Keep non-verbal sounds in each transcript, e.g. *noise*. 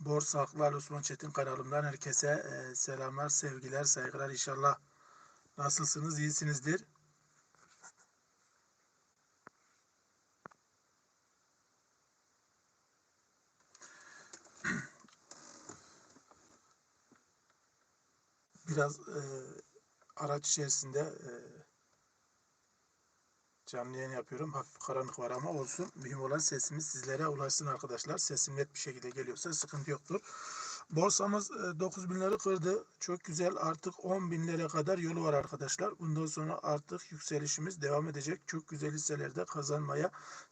Borsa Haklar Osman Çetin kanalımdan herkese e, selamlar, sevgiler, saygılar inşallah. Nasılsınız? İyisinizdir. Biraz e, araç içerisinde e, canlı yayın yapıyorum. Hafif karanlık var ama olsun. Mühim olan sesimiz sizlere ulaşsın arkadaşlar. Sesim net bir şekilde geliyorsa sıkıntı yoktur. Borsamız e, 9 binleri kırdı. Çok güzel. Artık 10 binlere kadar yolu var arkadaşlar. Bundan sonra artık yükselişimiz devam edecek. Çok güzel hisselerde kazanmaya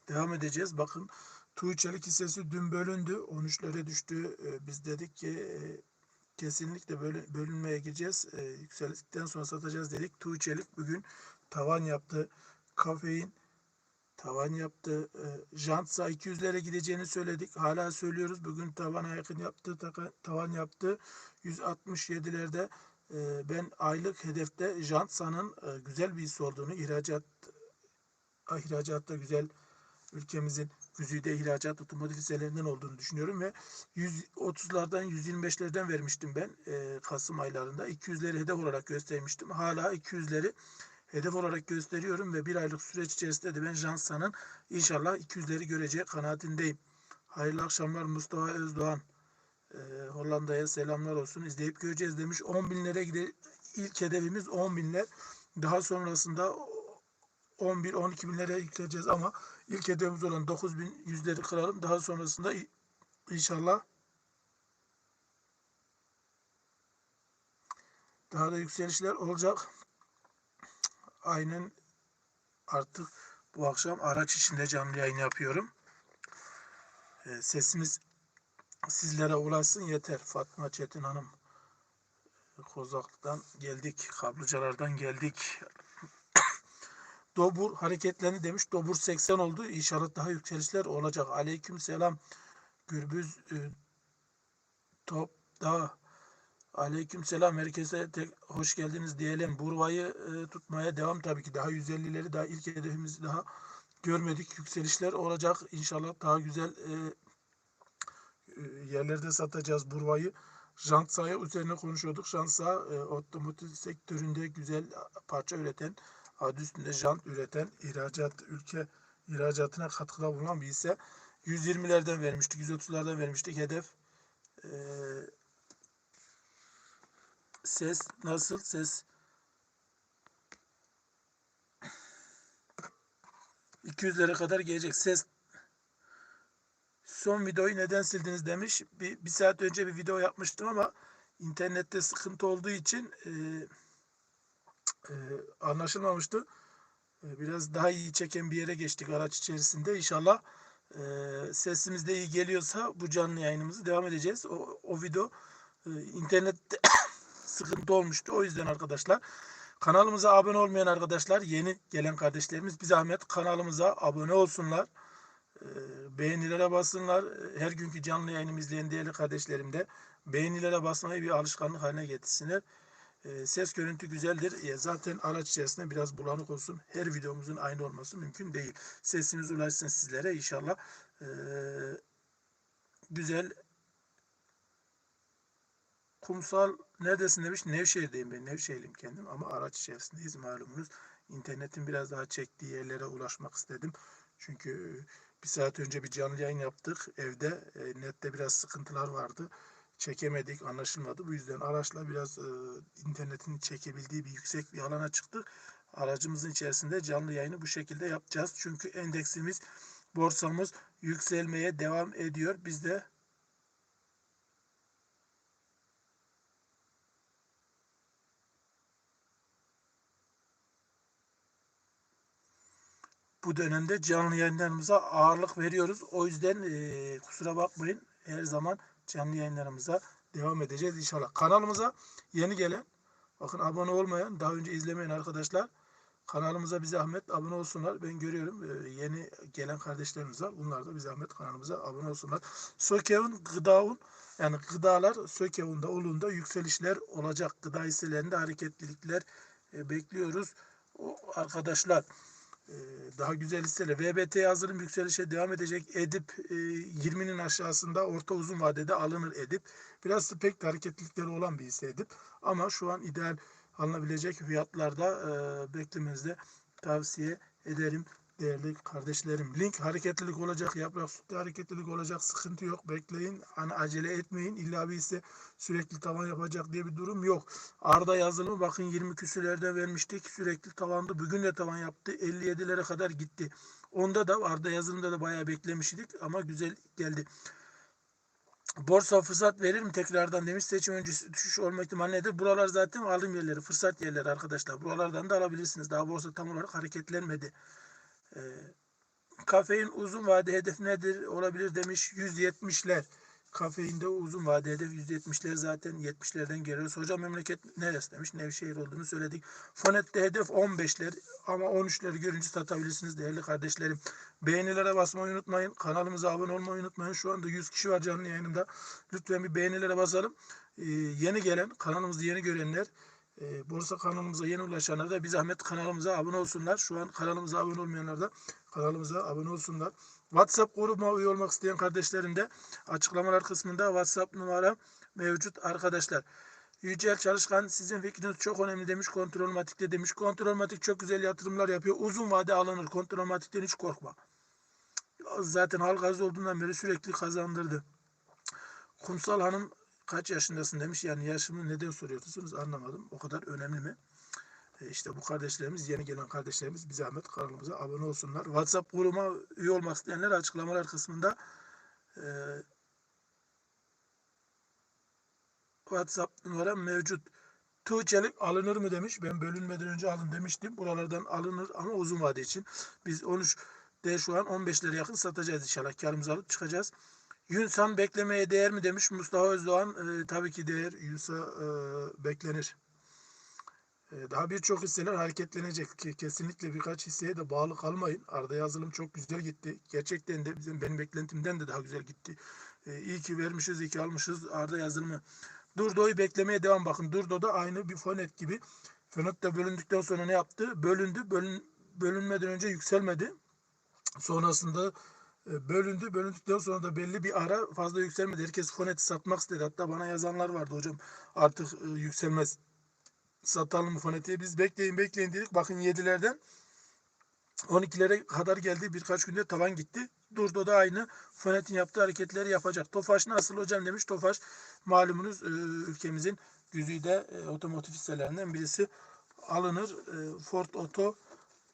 devam edeceğiz. Bakın Tuğçelik hissesi dün bölündü. 13'lere düştü. E, Biz dedik ki e, kesinlikle bölünmeye gireceğiz. E, yükseldikten sonra satacağız dedik. Tuğçelik bugün tavan yaptı. Kafein tavan yaptı. E, Jantsa 200'lere gideceğini söyledik. Hala söylüyoruz. Bugün tavana yakın yaptı. Tavan yaptı. 167'lerde e, ben aylık hedefte Jantsa'nın e, güzel bir hisse olduğunu ihracat ah, ihracatta güzel ülkemizin güzide ihracat otomotiv hisselerinden olduğunu düşünüyorum ve 130'lardan 125'lerden vermiştim ben e, Kasım aylarında. 200'leri hedef olarak göstermiştim. Hala 200'leri hedef olarak gösteriyorum ve bir aylık süreç içerisinde de ben Jansa'nın inşallah 200'leri göreceği kanaatindeyim. Hayırlı akşamlar Mustafa Özdoğan. Ee, Hollanda'ya selamlar olsun. İzleyip göreceğiz demiş. 10 binlere gide ilk hedefimiz 10 binler. Daha sonrasında 11-12 binlere yükseleceğiz ama ilk hedefimiz olan 9 bin yüzleri kıralım. Daha sonrasında inşallah daha da yükselişler olacak. Aynen artık bu akşam araç içinde canlı yayın yapıyorum. Ee, sesimiz sizlere ulaşsın yeter. Fatma Çetin Hanım Kozaklı'dan geldik. Kablıcalardan geldik. *coughs* Dobur hareketlerini demiş. Dobur 80 oldu. İnşallah daha yükselişler olacak. Aleyküm selam. Gürbüz e, Top da Aleyküm selam. Herkese tek hoş geldiniz diyelim. Burvayı e, tutmaya devam tabii ki. Daha 150'leri daha ilk hedefimizi daha görmedik. Yükselişler olacak. İnşallah daha güzel e, e, yerlerde satacağız Burvayı. Jantsa'ya üzerine konuşuyorduk. Jansa e, otomotiv sektöründe güzel parça üreten, adı üstünde jant üreten, ihracat ülke ihracatına katkıda bulunan bir ise 120'lerden vermiştik, 130'lardan vermiştik hedef. E, ses nasıl? Ses 200'lere kadar gelecek. Ses son videoyu neden sildiniz demiş. Bir, bir saat önce bir video yapmıştım ama internette sıkıntı olduğu için e, e, anlaşılmamıştı. E, biraz daha iyi çeken bir yere geçtik araç içerisinde. İnşallah e, sesimiz de iyi geliyorsa bu canlı yayınımızı devam edeceğiz. O, o video e, internette sıkıntı olmuştu. O yüzden arkadaşlar kanalımıza abone olmayan arkadaşlar yeni gelen kardeşlerimiz bir zahmet kanalımıza abone olsunlar. E, beğenilere bassınlar. E, Her günkü canlı yayınımı izleyen değerli kardeşlerim de beğenilere basmayı bir alışkanlık haline getirsinler. E, Ses görüntü güzeldir. Zaten araç içerisinde biraz bulanık olsun. Her videomuzun aynı olması mümkün değil. Sesimiz ulaşsın sizlere inşallah. E, Güzel kumsal neredesin demiş. Nevşehir'deyim ben. Nevşehirliyim kendim ama araç içerisindeyiz malumunuz. İnternetin biraz daha çektiği yerlere ulaşmak istedim. Çünkü bir saat önce bir canlı yayın yaptık evde. E, nette biraz sıkıntılar vardı. Çekemedik, anlaşılmadı. Bu yüzden araçla biraz e, internetin çekebildiği bir yüksek bir alana çıktık. Aracımızın içerisinde canlı yayını bu şekilde yapacağız. Çünkü endeksimiz, borsamız yükselmeye devam ediyor. Biz de bu dönemde canlı yayınlarımıza ağırlık veriyoruz. O yüzden eee, kusura bakmayın. Her zaman canlı yayınlarımıza devam edeceğiz inşallah. Kanalımıza yeni gelen, bakın abone olmayan, daha önce izlemeyen arkadaşlar kanalımıza bir zahmet abone olsunlar. Ben görüyorum eee, yeni gelen kardeşlerimiz var. Bunlar da bir zahmet kanalımıza abone olsunlar. Sökev'in gıdaun yani gıdalar Sökev'inde olduğunda yükselişler olacak. Gıda hisselerinde hareketlilikler e, bekliyoruz. O arkadaşlar e, daha güzel hisseler. VBT yazılım yükselişe devam edecek. Edip e, 20'nin aşağısında orta uzun vadede alınır Edip. Biraz spek hareketlilikleri olan bir hisse Edip. Ama şu an ideal alınabilecek fiyatlarda e, beklemenizde tavsiye ederim değerli kardeşlerim. Link hareketlilik olacak, yaprak sütte hareketlilik olacak, sıkıntı yok. Bekleyin, hani acele etmeyin. İlla bir ise sürekli tavan yapacak diye bir durum yok. Arda yazılımı bakın 20 küsürlerde vermiştik. Sürekli tavandı. Bugün de tavan yaptı. 57'lere kadar gitti. Onda da Arda yazılımda da bayağı beklemiştik ama güzel geldi. Borsa fırsat verir mi tekrardan demiş. Seçim öncesi düşüş olma ihtimali nedir? Buralar zaten alım yerleri, fırsat yerleri arkadaşlar. Buralardan da alabilirsiniz. Daha borsa tam olarak hareketlenmedi. Ee, kafein uzun vade hedef nedir? Olabilir demiş 170'ler. Kafeinde uzun vade hedef 170'ler zaten 70'lerden geliyoruz. Hocam memleket neresi demiş. Nevşehir olduğunu söyledik. Fonet'te hedef 15'ler ama 13'leri görünce satabilirsiniz değerli kardeşlerim. Beğenilere basmayı unutmayın. Kanalımıza abone olmayı unutmayın. Şu anda 100 kişi var canlı yayınımda. Lütfen bir beğenilere basalım. Ee, yeni gelen, kanalımızı yeni görenler e, borsa kanalımıza yeni ulaşanlar da bir zahmet kanalımıza abone olsunlar. Şu an kanalımıza abone olmayanlar da kanalımıza abone olsunlar. WhatsApp grubuma üye olmak isteyen kardeşlerim de açıklamalar kısmında WhatsApp numara mevcut arkadaşlar. Yücel Çalışkan sizin fikriniz çok önemli demiş. Kontrolmatik'te demiş. Kontrolmatik çok güzel yatırımlar yapıyor. Uzun vade alınır. Kontrolmatik'ten hiç korkma. Zaten halk az olduğundan beri sürekli kazandırdı. Kumsal Hanım kaç yaşındasın demiş. Yani yaşımı neden soruyorsunuz anlamadım. O kadar önemli mi? E işte bu kardeşlerimiz, yeni gelen kardeşlerimiz bir zahmet kanalımıza abone olsunlar. WhatsApp grubuma üye olmak isteyenler açıklamalar kısmında e, WhatsApp numaram mevcut. Tığ çelik alınır mı demiş. Ben bölünmeden önce alın demiştim. Buralardan alınır ama uzun vade için. Biz 13 de şu an 15'lere yakın satacağız inşallah. Karımızı alıp çıkacağız. Yunsan beklemeye değer mi demiş Mustafa Özdoğan. E, tabii ki değer. Yunsa e, beklenir. E, daha birçok hisseler hareketlenecek. Ki, kesinlikle birkaç hisseye de bağlı kalmayın. Arda yazılım çok güzel gitti. Gerçekten de bizim benim beklentimden de daha güzel gitti. E, iyi ki vermişiz, iyi ki almışız Arda yazılımı. Durdo'yu beklemeye devam. Bakın Durdo da aynı bir fonet gibi. Fonet de bölündükten sonra ne yaptı? Bölündü. Bölün, bölünmeden önce yükselmedi. Sonrasında bölündü. Bölündükten sonra da belli bir ara fazla yükselmedi. Herkes foneti satmak istedi. Hatta bana yazanlar vardı hocam. Artık e, yükselmez. Satalım foneti. Biz bekleyin bekleyin dedik. Bakın 7'lerden 12'lere kadar geldi. Birkaç günde tavan gitti. Durdu da aynı fonetin yaptığı hareketleri yapacak. Tofaş nasıl hocam demiş. Tofaş malumunuz e, ülkemizin güzide otomotiv hisselerinden birisi alınır. Ford Auto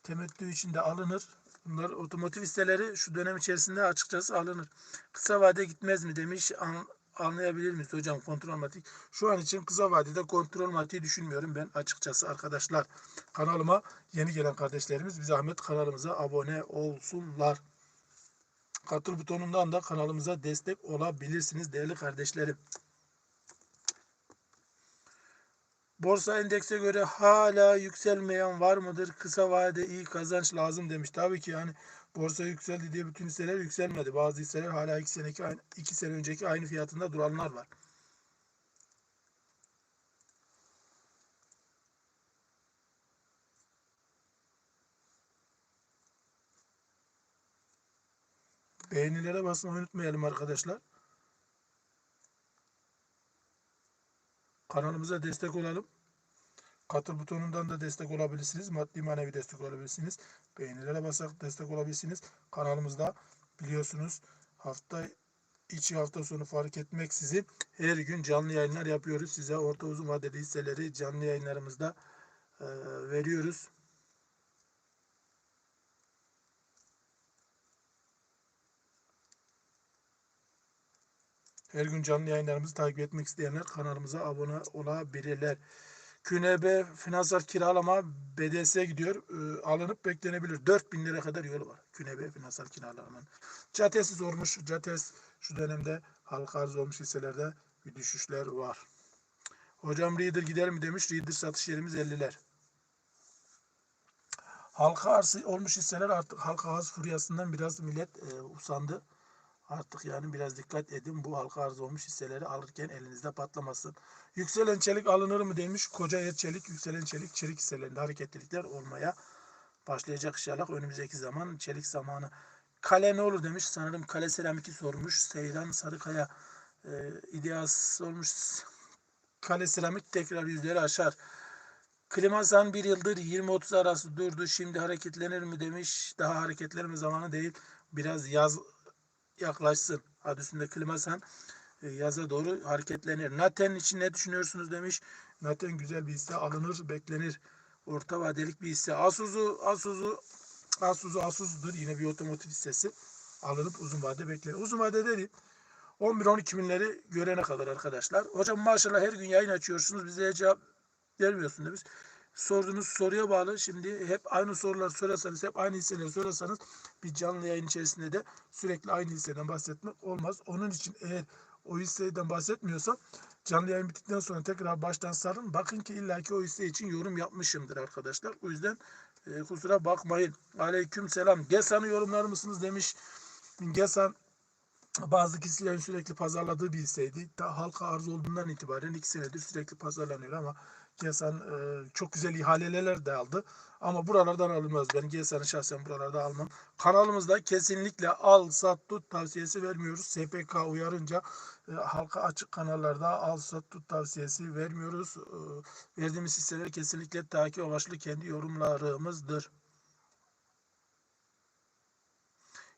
temettü içinde alınır. Bunlar otomotiv hisseleri şu dönem içerisinde açıkçası alınır. Kısa vade gitmez mi demiş. An, anlayabilir miyiz hocam kontrolmatik? Şu an için kısa vadede kontrolmatiği düşünmüyorum ben açıkçası arkadaşlar. Kanalıma yeni gelen kardeşlerimiz bir zahmet kanalımıza abone olsunlar. Katıl butonundan da kanalımıza destek olabilirsiniz değerli kardeşlerim. Borsa endekse göre hala yükselmeyen var mıdır? Kısa vadede iyi kazanç lazım demiş. Tabii ki yani borsa yükseldi diye bütün hisseler yükselmedi. Bazı hisseler hala 2 seneki, iki sene önceki aynı fiyatında duranlar var. Beğenilere basmayı unutmayalım arkadaşlar. Kanalımıza destek olalım. Katıl butonundan da destek olabilirsiniz. Maddi manevi destek olabilirsiniz. Beğenilere basarak destek olabilirsiniz. Kanalımızda biliyorsunuz hafta içi hafta sonu fark etmeksizin her gün canlı yayınlar yapıyoruz. Size orta uzun vadeli hisseleri canlı yayınlarımızda e, veriyoruz. Her gün canlı yayınlarımızı takip etmek isteyenler kanalımıza abone olabilirler. QNB finansal kiralama BDS'ye gidiyor. E, alınıp beklenebilir. 4000 lira kadar yolu var. QNB finansal kiralamanın. CATES'i sormuş. CATES şu dönemde halka arz olmuş hisselerde bir düşüşler var. Hocam Reader gider mi demiş. Reader satış yerimiz 50'ler. Halka arz olmuş hisseler artık halka arz furyasından biraz millet e, usandı. Artık yani biraz dikkat edin bu halka arz olmuş hisseleri alırken elinizde patlamasın. Yükselen çelik alınır mı demiş. Koca yer çelik, yükselen çelik, çelik hisselerinde hareketlilikler olmaya başlayacak inşallah önümüzdeki zaman çelik zamanı. Kale ne olur demiş. Sanırım kale seramiki sormuş. Seyran Sarıkaya e, ideas olmuş. Kale seramik tekrar yüzleri aşar. Klimasan bir yıldır 20-30 arası durdu. Şimdi hareketlenir mi demiş. Daha hareketlenme zamanı değil. Biraz yaz yaklaşsın. Adı üstünde Klimasan e, yaza doğru hareketlenir. Naten için ne düşünüyorsunuz demiş. Naten güzel bir hisse alınır, beklenir. Orta vadelik bir hisse. Asuzu, Asuzu, Asuzu, Asuzu'dur. Yine bir otomotiv hissesi. Alınıp uzun vade beklenir. Uzun vade dediğim 11-12 binleri görene kadar arkadaşlar. Hocam maşallah her gün yayın açıyorsunuz. Bize cevap vermiyorsun demiş. Sorduğunuz soruya bağlı. Şimdi hep aynı sorular sorarsanız, hep aynı hisseleri sorarsanız bir canlı yayın içerisinde de sürekli aynı hisseden bahsetmek olmaz. Onun için eğer o hisseden bahsetmiyorsam canlı yayın bittikten sonra tekrar baştan sarın. Bakın ki illaki o hisse için yorum yapmışımdır arkadaşlar. O yüzden e, kusura bakmayın. Aleyküm selam. Gesan'ı yorumlar mısınız demiş. Gesan bazı kişilerin sürekli pazarladığı bir hisseydi. Ta halka arz olduğundan itibaren iki senedir sürekli pazarlanıyor ama Gesan e, çok güzel ihaleler de aldı. Ama buralardan alınmaz. Ben Gesan'ı şahsen buralarda almam. Kanalımızda kesinlikle al, sat, tut tavsiyesi vermiyoruz. SPK uyarınca e, halka açık kanallarda al, sat, tut tavsiyesi vermiyoruz. E, verdiğimiz hisseler kesinlikle takip amaçlı kendi yorumlarımızdır.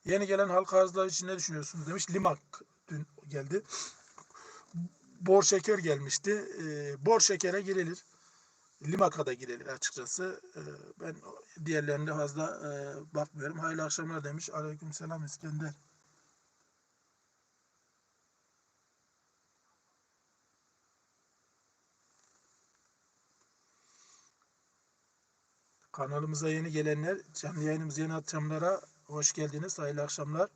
Yeni gelen halka arzlar için ne düşünüyorsunuz demiş. Limak dün geldi. Bor şeker gelmişti. E, bor şekere girilir. Limak'a da girilir açıkçası. E, ben diğerlerine fazla e, bakmıyorum. Hayırlı akşamlar demiş. Aleyküm selam İskender. Kanalımıza yeni gelenler, canlı yayınımız yeni akşamlara hoş geldiniz. Hayırlı akşamlar.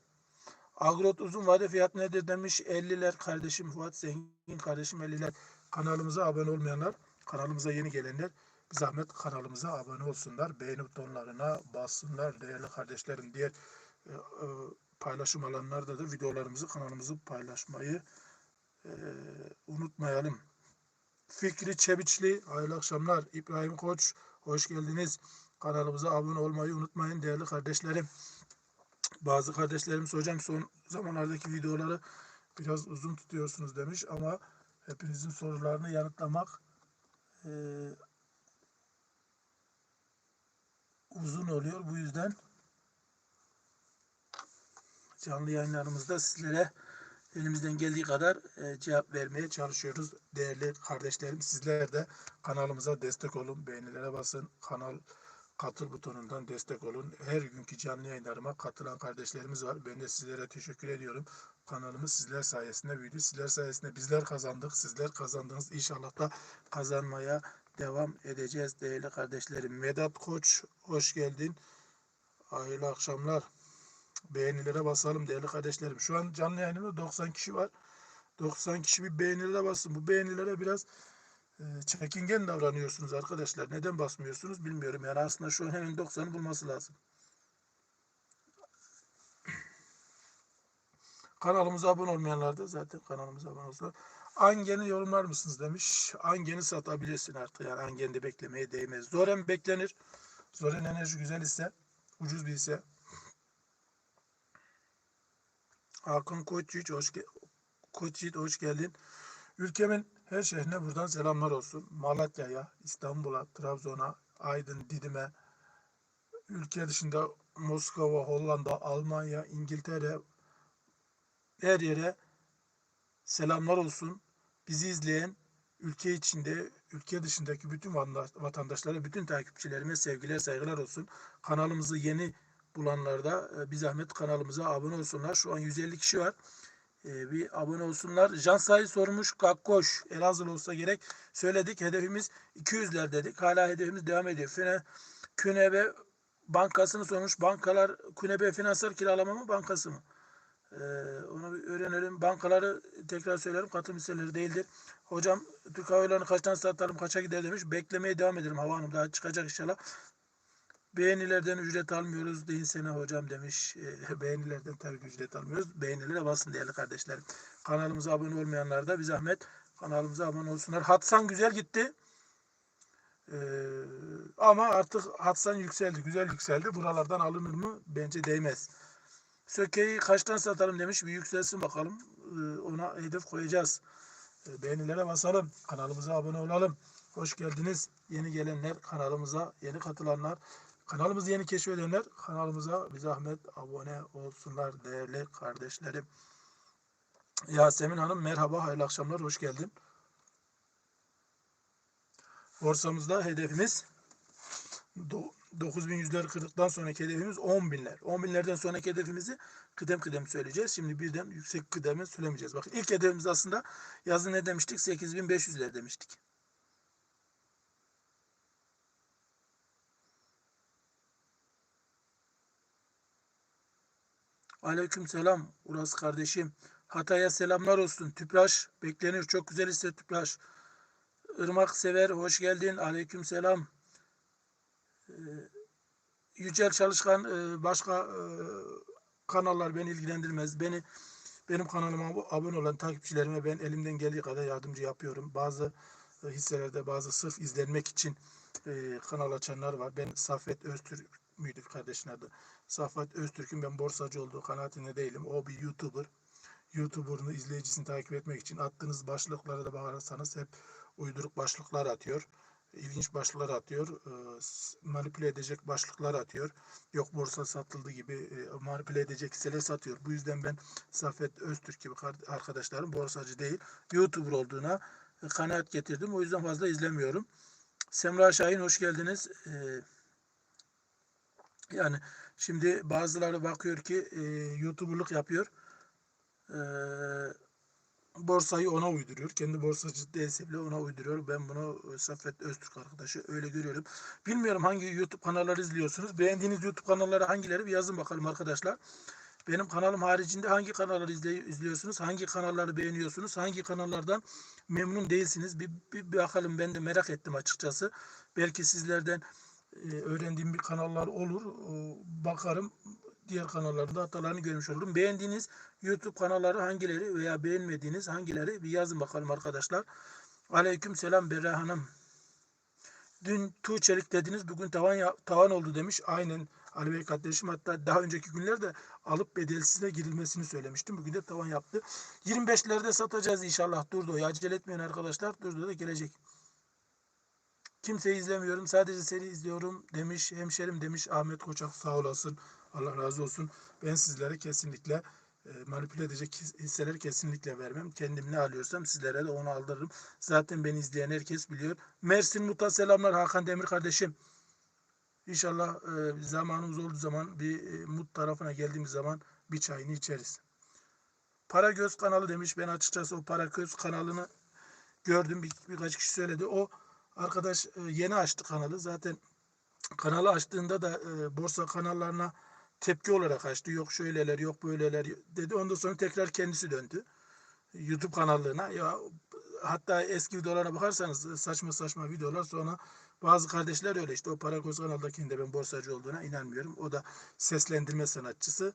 Agrot uzun vade fiyat nedir demiş 50'ler kardeşim Fuat Zengin kardeşim 50'ler. Kanalımıza abone olmayanlar, kanalımıza yeni gelenler zahmet kanalımıza abone olsunlar. Beğeni butonlarına bassınlar değerli kardeşlerim. Diğer e, e, paylaşım alanlarda da videolarımızı kanalımızı paylaşmayı e, unutmayalım. Fikri Çebiçli, hayırlı akşamlar. İbrahim Koç, hoş geldiniz. Kanalımıza abone olmayı unutmayın değerli kardeşlerim. Bazı kardeşlerimiz hocam son zamanlardaki videoları biraz uzun tutuyorsunuz demiş ama hepinizin sorularını yanıtlamak e, uzun oluyor. Bu yüzden canlı yayınlarımızda sizlere elimizden geldiği kadar e, cevap vermeye çalışıyoruz. Değerli kardeşlerim sizler de kanalımıza destek olun. Beğenilere basın. Kanal katıl butonundan destek olun. Her günkü canlı yayınlarıma katılan kardeşlerimiz var. Ben de sizlere teşekkür ediyorum. Kanalımız sizler sayesinde büyüdü. Sizler sayesinde bizler kazandık. Sizler kazandınız. İnşallah da kazanmaya devam edeceğiz değerli kardeşlerim. Vedat Koç hoş geldin. Hayırlı akşamlar. Beğenilere basalım değerli kardeşlerim. Şu an canlı yayınımda 90 kişi var. 90 kişi bir beğenilere basın. Bu beğenilere biraz çekingen davranıyorsunuz arkadaşlar. Neden basmıyorsunuz bilmiyorum. Yani aslında şu an hemen 90'ı bulması lazım. Kanalımıza abone olmayanlar da zaten kanalımıza abone olsunlar. Angen'i yorumlar mısınız demiş. Angen'i satabilirsin artık. Yani Angen'de beklemeye değmez. Zoren beklenir. Zoren enerji güzel ise ucuz bir ise. Hakan Koçyiğit hoş, ge Koçyiğit hoş geldin. Ülkemin her şehrine buradan selamlar olsun. Malatya'ya, İstanbul'a, Trabzon'a, Aydın, Didim'e, ülke dışında Moskova, Hollanda, Almanya, İngiltere, her yere selamlar olsun. Bizi izleyen ülke içinde, ülke dışındaki bütün vatandaşlara, bütün takipçilerime sevgiler, saygılar olsun. Kanalımızı yeni bulanlar da e, bir zahmet kanalımıza abone olsunlar. Şu an 150 kişi var. E, bir abone olsunlar. Jansay sormuş. Kakkoş. Elazığlı olsa gerek. Söyledik. Hedefimiz 200'ler dedik. Hala hedefimiz devam ediyor. Fine, Künebe bankasını sormuş. Bankalar Künebe finansal kiralama mı bankası mı? Ee, onu bir öğrenelim. Bankaları tekrar söylerim. Katım hisseleri değildir. Hocam Türk Hava Yolları'nı kaçtan satarım kaça gider demiş. Beklemeye devam edelim. Hava Hanım daha çıkacak inşallah. Beğenilerden ücret almıyoruz deyin sene hocam demiş. E, *laughs* beğenilerden tabii ücret almıyoruz. Beğenilere basın değerli kardeşlerim. Kanalımıza abone olmayanlar da bir zahmet kanalımıza abone olsunlar. Hatsan güzel gitti. Ee, ama artık Hatsan yükseldi. Güzel yükseldi. Buralardan alınır mı? Bence değmez. Söke'yi kaçtan satalım demiş. Bir yükselsin bakalım. Ee, ona hedef koyacağız. Ee, beğenilere basalım. Kanalımıza abone olalım. Hoş geldiniz. Yeni gelenler kanalımıza, yeni katılanlar, kanalımızı yeni keşfedenler kanalımıza bir zahmet abone olsunlar değerli kardeşlerim. Yasemin Hanım merhaba, hayırlı akşamlar, hoş geldin. Borsamızda hedefimiz do- 9100'leri kırdıktan sonraki hedefimiz 10.000'ler. 10.000'lerden sonraki hedefimizi kıdem kıdem söyleyeceğiz. Şimdi birden yüksek kıdemi söylemeyeceğiz. Bakın ilk hedefimiz aslında yazın ne demiştik? 8500'ler demiştik. Aleyküm selam Uras kardeşim. Hatay'a selamlar olsun. Tüpraş beklenir. Çok güzel ise Tüpraş. Irmak Sever hoş geldin. Aleyküm selam. Ee, Yücel Çalışkan e, başka e, kanallar beni ilgilendirmez. Beni benim kanalıma abo- abone olan takipçilerime ben elimden geldiği kadar yardımcı yapıyorum. Bazı e, hisselerde bazı sırf izlenmek için e, kanal açanlar var. Ben Saffet Öztürk müydü kardeşin adı? Saffet Öztürk'ün ben borsacı olduğu kanaatinde değilim. O bir YouTuber. YouTuber'ını izleyicisini takip etmek için attığınız başlıklara da bakarsanız hep uyduruk başlıklar atıyor. İlginç başlıklar atıyor. e, s- Manipüle edecek başlıklar atıyor. Yok borsa satıldı gibi e, manipüle edecek hisseler satıyor. Bu yüzden ben Saffet Öztürk gibi arkadaşlarım borsacı değil, YouTuber olduğuna e, kanaat getirdim. O yüzden fazla izlemiyorum. Semra Şahin hoş geldiniz. Ee, yani şimdi bazıları bakıyor ki e, YouTuber'lık yapıyor. Ee, borsayı ona uyduruyor. Kendi borsacı değilse ona uyduruyor. Ben bunu e, Saffet Öztürk arkadaşı öyle görüyorum. Bilmiyorum hangi YouTube kanalları izliyorsunuz. Beğendiğiniz YouTube kanalları hangileri bir yazın bakalım arkadaşlar. Benim kanalım haricinde hangi kanalları izley- izliyorsunuz? Hangi kanalları beğeniyorsunuz? Hangi kanallardan memnun değilsiniz? Bir, bir, bir bakalım ben de merak ettim açıkçası. Belki sizlerden e, öğrendiğim bir kanallar olur. Bakarım diğer kanallarda hatalarını görmüş olurum. Beğendiğiniz YouTube kanalları hangileri veya beğenmediğiniz hangileri bir yazın bakalım arkadaşlar. Aleyküm selam Berra Hanım. Dün Tuğçelik dediniz bugün tavan tavan oldu demiş. Aynen Ali Bey kardeşim hatta daha önceki günlerde alıp bedelsizine girilmesini söylemiştim. Bugün de tavan yaptı. 25'lerde satacağız inşallah Durdo'yu. Acele etmeyin arkadaşlar. Durdo da gelecek. Kimseyi izlemiyorum. Sadece seni izliyorum demiş. Hemşerim demiş Ahmet Koçak sağ olasın. Allah razı olsun. Ben sizlere kesinlikle e, manipüle edecek his- hisseleri kesinlikle vermem. Kendim ne alıyorsam sizlere de onu aldırırım. Zaten beni izleyen herkes biliyor. Mersin Mut'a selamlar Hakan Demir kardeşim. İnşallah e, zamanımız olduğu zaman bir e, Mut tarafına geldiğimiz zaman bir çayını içeriz. Para Göz kanalı demiş. Ben açıkçası o Para Göz kanalını gördüm. Bir, birkaç kişi söyledi. O arkadaş e, yeni açtı kanalı. Zaten kanalı açtığında da e, borsa kanallarına tepki olarak açtı. Yok şöyleler, yok böyleler dedi. Ondan sonra tekrar kendisi döndü. YouTube kanallığına. Ya hatta eski videolarına bakarsanız e, saçma saçma videolar sonra bazı kardeşler öyle işte o Parakoz kanaldakinde ben borsacı olduğuna inanmıyorum. O da seslendirme sanatçısı.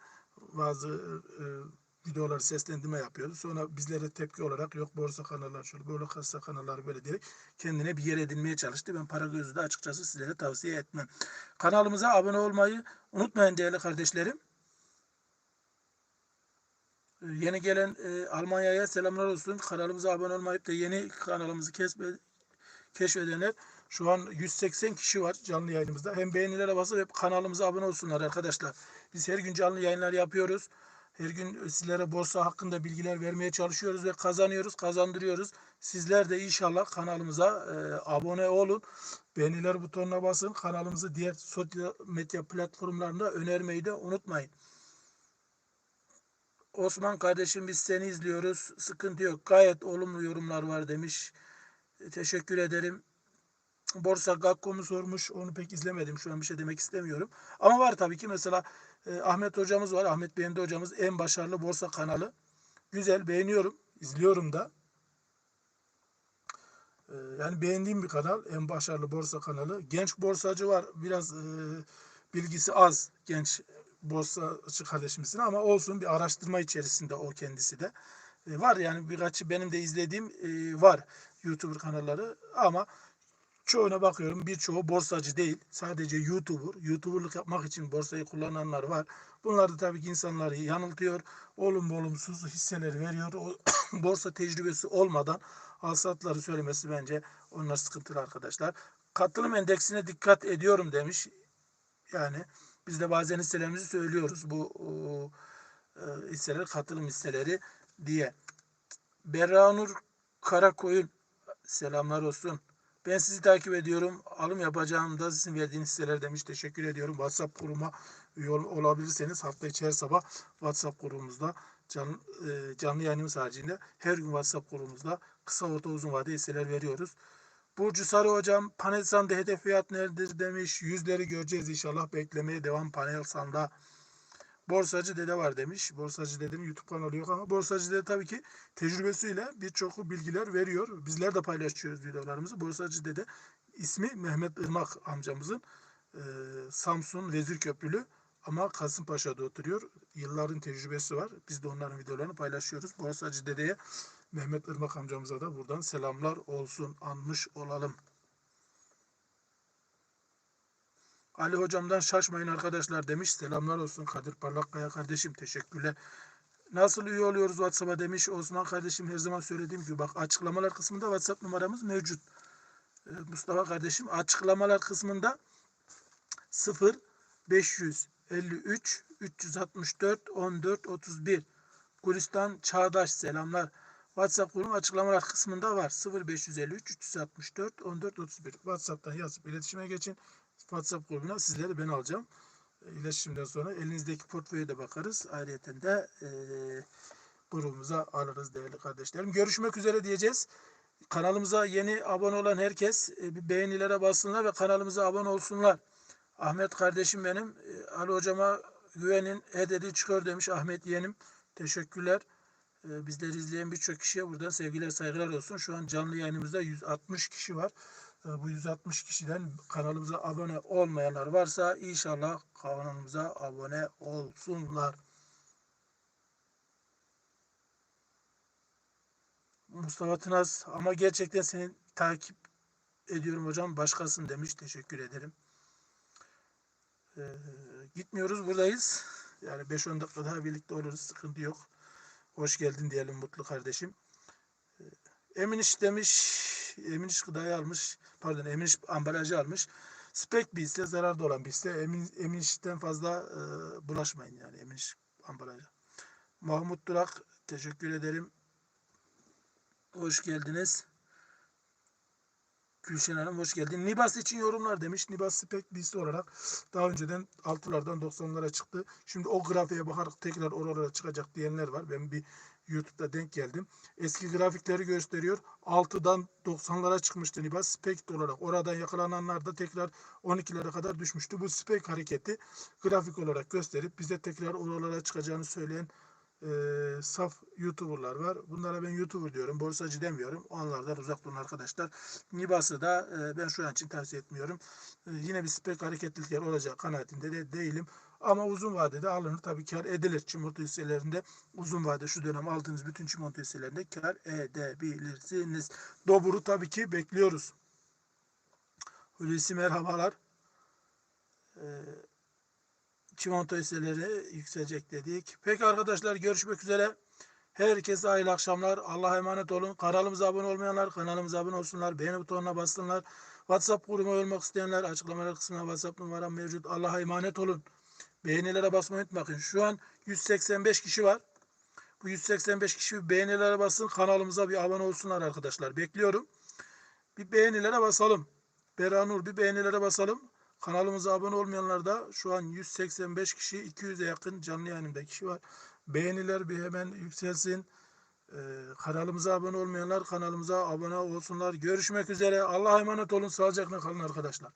Bazı e, videoları seslendirme yapıyordu. Sonra bizlere tepki olarak yok borsa kanallar şöyle böyle kasa kanallar böyle diyerek kendine bir yer edinmeye çalıştı. Ben Paragöz'ü de açıkçası sizlere tavsiye etmem. Kanalımıza abone olmayı unutmayın değerli kardeşlerim. Ee, Yeni gelen e, Almanya'ya selamlar olsun. Kanalımıza abone olmayıp da yeni kanalımızı kesme, keşfedenler şu an 180 kişi var canlı yayınımızda. Hem beğenilere basıp hep kanalımıza abone olsunlar arkadaşlar. Biz her gün canlı yayınlar yapıyoruz. Her gün sizlere borsa hakkında bilgiler vermeye çalışıyoruz ve kazanıyoruz, kazandırıyoruz. Sizler de inşallah kanalımıza e, abone olun. Beğeniler butonuna basın. Kanalımızı diğer sosyal medya platformlarında önermeyi de unutmayın. Osman kardeşim biz seni izliyoruz. Sıkıntı yok. Gayet olumlu yorumlar var demiş. E, Teşekkür ederim. Borsa Gakko'mu sormuş. Onu pek izlemedim. Şu an bir şey demek istemiyorum. Ama var tabii ki mesela e, Ahmet hocamız var. Ahmet Beğendi hocamız en başarılı borsa kanalı. Güzel beğeniyorum. izliyorum da. E, yani beğendiğim bir kanal. En başarılı borsa kanalı. Genç borsacı var. Biraz e, bilgisi az genç borsacı kardeşimizin ama olsun bir araştırma içerisinde o kendisi de. E, var yani birkaç benim de izlediğim e, var YouTuber kanalları ama çoğuna bakıyorum birçoğu borsacı değil. Sadece YouTuber. YouTuber'lık yapmak için borsayı kullananlar var. Bunlar da tabii ki insanları yanıltıyor. Olumlu olumsuz hisseleri veriyor. O, *coughs* borsa tecrübesi olmadan alsatları söylemesi bence onlar sıkıntılı arkadaşlar. Katılım endeksine dikkat ediyorum demiş. Yani biz de bazen hisselerimizi söylüyoruz. Bu e, hisseler katılım hisseleri diye. Berranur Karakoyun selamlar olsun. Ben sizi takip ediyorum. Alım yapacağım da sizin verdiğiniz hisseler demiş. Teşekkür ediyorum. WhatsApp grubuma üye ol- olabilirseniz hafta içi her sabah WhatsApp grubumuzda canlı, e, canlı yayınımız haricinde her gün WhatsApp grubumuzda kısa orta uzun vade hisseler veriyoruz. Burcu Sarı hocam panel sanda hedef fiyat nedir demiş. Yüzleri göreceğiz inşallah. Beklemeye devam panel sanda. Borsacı dede var demiş. Borsacı dedenin YouTube kanalı yok ama borsacı dede tabii ki tecrübesiyle birçok bilgiler veriyor. Bizler de paylaşıyoruz videolarımızı. Borsacı dede ismi Mehmet Irmak amcamızın e, Samsun Vezir Köprülü ama Kasımpaşa'da oturuyor. Yılların tecrübesi var. Biz de onların videolarını paylaşıyoruz. Borsacı dedeye Mehmet Irmak amcamıza da buradan selamlar olsun. Anmış olalım. Ali hocamdan şaşmayın arkadaşlar demiş. Selamlar olsun Kadir Parlakkaya kardeşim. Teşekkürler. Nasıl üye oluyoruz WhatsApp'a demiş. Osman kardeşim her zaman söylediğim gibi bak açıklamalar kısmında WhatsApp numaramız mevcut. Ee, Mustafa kardeşim açıklamalar kısmında 0 553 364 14 31 Gülistan Çağdaş selamlar. WhatsApp grubum açıklamalar kısmında var. 0553 364 14 31 WhatsApp'tan yazıp iletişime geçin. WhatsApp grubuna sizleri ben alacağım. E, İletişimden sonra elinizdeki portföye de bakarız. Ayrıca de e, grubumuza alırız değerli kardeşlerim. Görüşmek üzere diyeceğiz. Kanalımıza yeni abone olan herkes e, beğenilere bassınlar ve kanalımıza abone olsunlar. Ahmet kardeşim benim. E, Ali hocama güvenin hededi çıkıyor demiş Ahmet yeğenim. Teşekkürler. E, bizleri izleyen birçok kişiye buradan sevgiler saygılar olsun. Şu an canlı yayınımızda 160 kişi var. E, bu 160 kişiden kanalımıza abone olmayanlar varsa inşallah kanalımıza abone olsunlar. Mustafa Tınaz ama gerçekten seni takip ediyorum hocam başkasın demiş. Teşekkür ederim. Ee, gitmiyoruz buradayız. Yani 5-10 dakika daha birlikte oluruz. Sıkıntı yok. Hoş geldin diyelim mutlu kardeşim. Ee, Emin iş demiş. Emin iş gıdayı almış. Pardon Emin iş ambalajı almış. Spek bir hisse zararda olan bir hisse. Emin, emin işten fazla e, bulaşmayın yani emin iş ambalajı. Mahmut Durak teşekkür ederim. Hoş geldiniz. Gülşen Hanım hoş geldin. Nibas için yorumlar demiş. Nibas spek liste olarak daha önceden 6'lardan 90'lara çıktı. Şimdi o grafiğe bakarak tekrar oralara çıkacak diyenler var. Ben bir YouTube'da denk geldim. Eski grafikleri gösteriyor. 6'dan 90'lara çıkmıştı Nibas spek olarak. Oradan yakalananlar da tekrar 12'lere kadar düşmüştü. Bu spek hareketi grafik olarak gösterip bize tekrar oralara çıkacağını söyleyen e, saf YouTuber'lar var. Bunlara ben YouTuber diyorum. Borsacı demiyorum. Onlardan uzak durun arkadaşlar. Nibas'ı da e, ben şu an için tavsiye etmiyorum. E, yine bir spek hareketlilikler olacak kanaatinde de değilim. Ama uzun vadede alınır. Tabii kar edilir. Çimento hisselerinde uzun vade şu dönem aldığınız bütün çimento hisselerinde kar edebilirsiniz. Dobur'u tabii ki bekliyoruz. Hulusi merhabalar. Ee, çimento hisseleri yükselecek dedik. Peki arkadaşlar görüşmek üzere. Herkese hayırlı akşamlar. Allah'a emanet olun. Kanalımıza abone olmayanlar kanalımıza abone olsunlar. Beğeni butonuna bassınlar. WhatsApp grubuma olmak isteyenler açıklamalar kısmına WhatsApp numaram mevcut. Allah'a emanet olun. Beğenilere basmayı unutmayın. Şu an 185 kişi var. Bu 185 kişi beğenilere bassın. Kanalımıza bir abone olsunlar arkadaşlar. Bekliyorum. Bir beğenilere basalım. Beranur bir beğenilere basalım. Kanalımıza abone olmayanlar da şu an 185 kişi, 200'e yakın canlı yayınımda kişi var. Beğeniler bir hemen yükselsin. Ee, kanalımıza abone olmayanlar kanalımıza abone olsunlar. Görüşmek üzere. Allah'a emanet olun. Sağlıcakla kalın arkadaşlar.